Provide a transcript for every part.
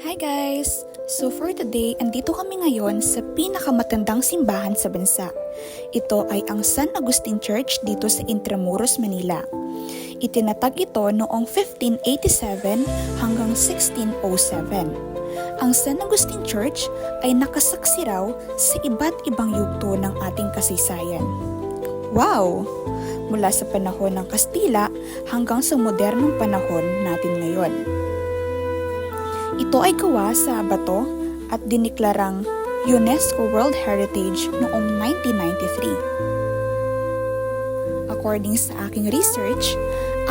Hi guys! So for today, andito kami ngayon sa pinakamatandang simbahan sa bansa. Ito ay ang San Agustin Church dito sa Intramuros, Manila. Itinatag ito noong 1587 hanggang 1607. Ang San Agustin Church ay nakasaksi raw sa iba't ibang yugto ng ating kasaysayan. Wow! Mula sa panahon ng Kastila hanggang sa modernong panahon natin ngayon. Ito ay gawa sa bato at diniklarang UNESCO World Heritage noong 1993. According sa aking research,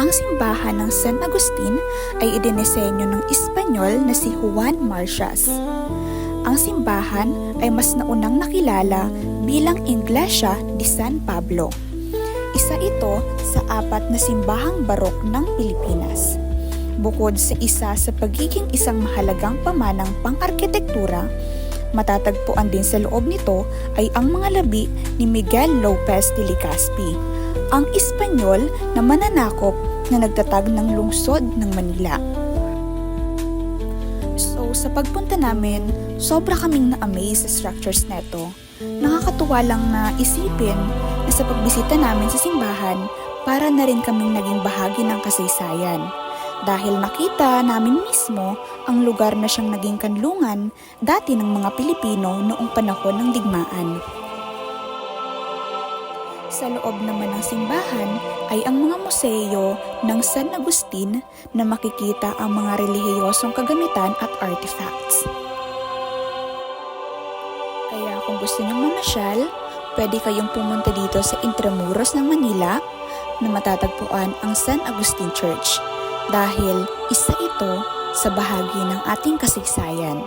ang simbahan ng San Agustin ay idinisenyo ng Espanyol na si Juan Marcias. Ang simbahan ay mas naunang nakilala bilang Iglesia de San Pablo. Isa ito sa apat na simbahang barok ng Pilipinas. Bukod sa isa sa pagiging isang mahalagang pamanang pang-arkitektura, matatagpuan din sa loob nito ay ang mga labi ni Miguel Lopez de Legazpi, ang Espanyol na mananakop na nagtatag ng lungsod ng Manila. So, sa pagpunta namin, sobra kaming na-amaze sa structures neto. Nakakatuwa lang na isipin na sa pagbisita namin sa simbahan, para na rin kaming naging bahagi ng kasaysayan. Dahil nakita namin mismo ang lugar na siyang naging kanlungan dati ng mga Pilipino noong panahon ng digmaan. Sa loob naman ng simbahan ay ang mga museo ng San Agustin na makikita ang mga relihiyosong kagamitan at artifacts. Kaya kung gusto niyong mamasyal, pwede kayong pumunta dito sa Intramuros ng Manila na matatagpuan ang San Agustin Church dahil isa ito sa bahagi ng ating kasaysayan.